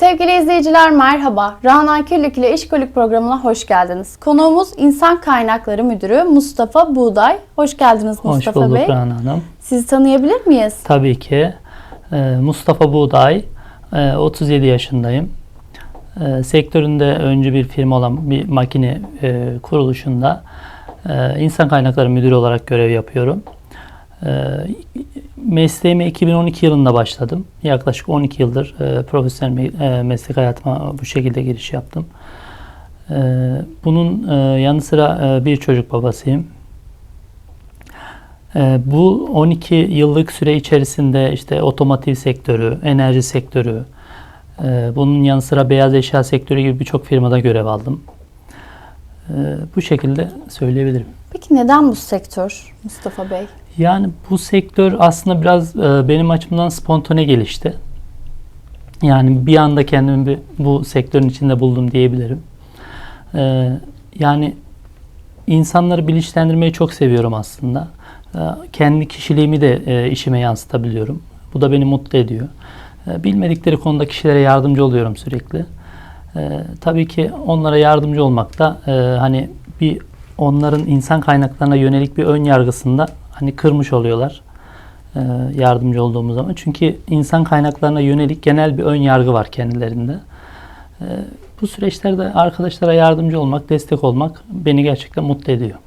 Sevgili izleyiciler merhaba. Rana Küllük ile İşkolik programına hoş geldiniz. Konuğumuz İnsan Kaynakları Müdürü Mustafa Buğday. Hoş geldiniz Hoş Mustafa bulduk Bey. Rana Hanım. Sizi tanıyabilir miyiz? Tabii ki. Ee, Mustafa Buğday, e, 37 yaşındayım. Ee, Sektöründe öncü bir firma olan bir makine e, kuruluşunda e, insan kaynakları müdürü olarak görev yapıyorum. Mesleğime 2012 yılında başladım. Yaklaşık 12 yıldır e, profesyonel e, meslek hayatıma bu şekilde giriş yaptım. Ee, Bunun e, yanı sıra e, bir çocuk babasıyım. Ee, Bu 12 yıllık süre içerisinde işte otomotiv sektörü, enerji sektörü, e, bunun yanı sıra beyaz eşya sektörü gibi birçok firmada görev aldım. Ee, Bu şekilde söyleyebilirim. Peki neden bu sektör Mustafa Bey? Yani bu sektör aslında biraz e, benim açımdan spontane gelişti. Yani bir anda kendimi bu sektörün içinde buldum diyebilirim. Ee, Yani insanları bilinçlendirmeyi çok seviyorum aslında. Ee, Kendi kişiliğimi de e, işime yansıtabiliyorum. Bu da beni mutlu ediyor. Bilmedikleri konuda kişilere yardımcı oluyorum sürekli. Tabii ki onlara yardımcı olmak da e, hani bir onların insan kaynaklarına yönelik bir ön yargısında hani kırmış oluyorlar e, yardımcı olduğumuz zaman. Çünkü insan kaynaklarına yönelik genel bir ön yargı var kendilerinde. E, Bu süreçlerde arkadaşlara yardımcı olmak, destek olmak beni gerçekten mutlu ediyor.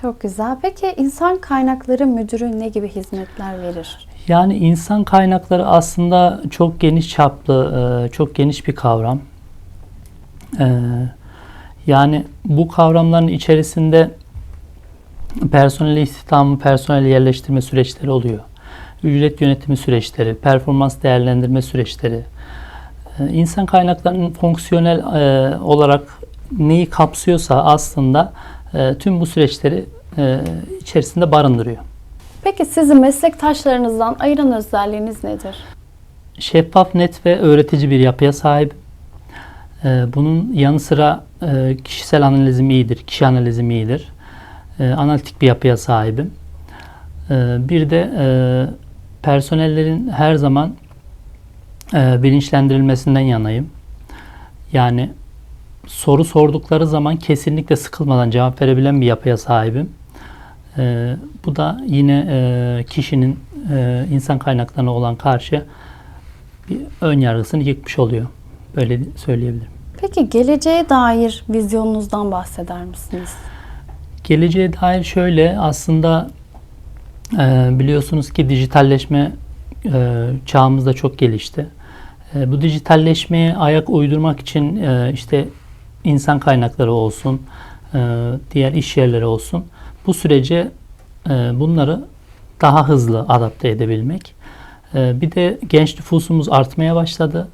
Çok güzel. Peki İnsan Kaynakları Müdürü ne gibi hizmetler verir? Yani insan kaynakları aslında çok geniş çaplı, e, çok geniş bir kavram. Yani bu kavramların içerisinde personel istihdamı, personel yerleştirme süreçleri oluyor. Ücret yönetimi süreçleri, performans değerlendirme süreçleri. E, İnsan kaynaklarının fonksiyonel e, olarak neyi kapsıyorsa aslında e, tüm bu süreçleri e, içerisinde barındırıyor. Peki sizi meslektaşlarınızdan ayıran özelliğiniz nedir? şeffaf, net ve öğretici bir yapıya sahip. Ee, Bunun yanı sıra kişisel analizim iyidir, kişi analizim iyidir. Ee, Analitik bir yapıya sahibim. Ee, Bir de e, personellerin her zaman e, bilinçlendirilmesinden yanayım. Yani soru sordukları zaman kesinlikle sıkılmadan cevap verebilen bir yapıya sahibim. Ee, Bu da yine e, kişinin e, insan kaynaklarına olan karşı bir ön yargısını yıkmış oluyor. Böyle söyleyebilirim. Peki geleceğe dair vizyonunuzdan bahseder misiniz? Geleceğe dair şöyle aslında e, biliyorsunuz ki dijitalleşme e, çağımızda çok gelişti. E, bu dijitalleşmeye ayak uydurmak için e, işte insan kaynakları olsun, e, diğer iş yerleri olsun bu sürece e, bunları daha hızlı adapte edebilmek. E, bir de genç nüfusumuz artmaya başladı.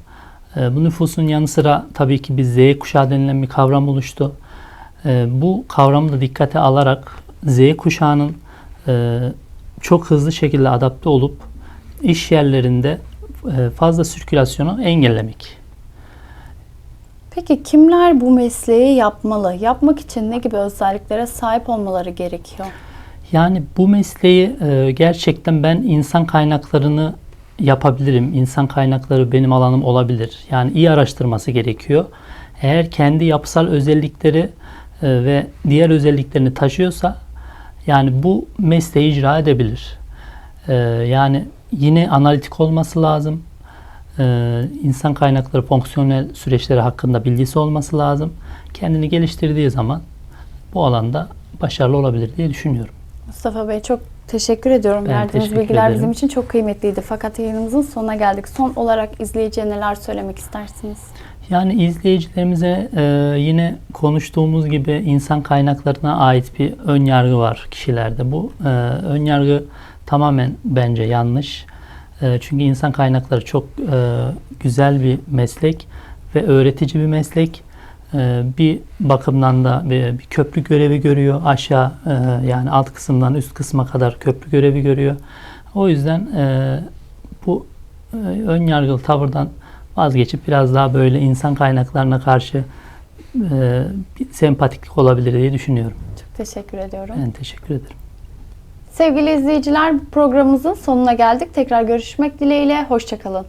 E, bu nüfusun yanı sıra tabii ki bir Z kuşağı denilen bir kavram oluştu. E, bu kavramı da dikkate alarak Z kuşağının e, çok hızlı şekilde adapte olup iş yerlerinde e, fazla sirkülasyonu engellemek. Peki kimler bu mesleği yapmalı? Yapmak için ne gibi özelliklere sahip olmaları gerekiyor? Yani bu mesleği e, gerçekten ben insan kaynaklarını yapabilirim. İnsan kaynakları benim alanım olabilir. Yani iyi araştırması gerekiyor. Eğer kendi yapısal özellikleri ve diğer özelliklerini taşıyorsa yani bu mesleği icra edebilir. E, yani yine analitik olması lazım. E, insan kaynakları fonksiyonel süreçleri hakkında bilgisi olması lazım. Kendini geliştirdiği zaman bu alanda başarılı olabilir diye düşünüyorum. Mustafa Bey çok teşekkür ediyorum. Ben Verdiğiniz teşekkür bilgiler ederim. bizim için çok kıymetliydi. Fakat yayınımızın sonuna geldik. Son olarak izleyiciye neler söylemek istersiniz? Yani izleyicilerimize e, yine konuştuğumuz gibi insan kaynaklarına ait bir ön yargı var kişilerde. Bu e, ön yargı tamamen bence yanlış. E, çünkü insan kaynakları çok e, güzel bir meslek ve öğretici bir meslek. E, bir bakımdan da bir, bir köprü görevi görüyor. Aşağı e, yani alt kısımdan üst kısma kadar köprü görevi görüyor. O yüzden e, bu e, ön yargılı tavırdan vazgeçip biraz daha böyle insan kaynaklarına karşı e, bir sempatiklik olabilir diye düşünüyorum. Çok teşekkür ediyorum. Ben teşekkür ederim. Sevgili izleyiciler programımızın sonuna geldik. Tekrar görüşmek dileğiyle. Hoşçakalın.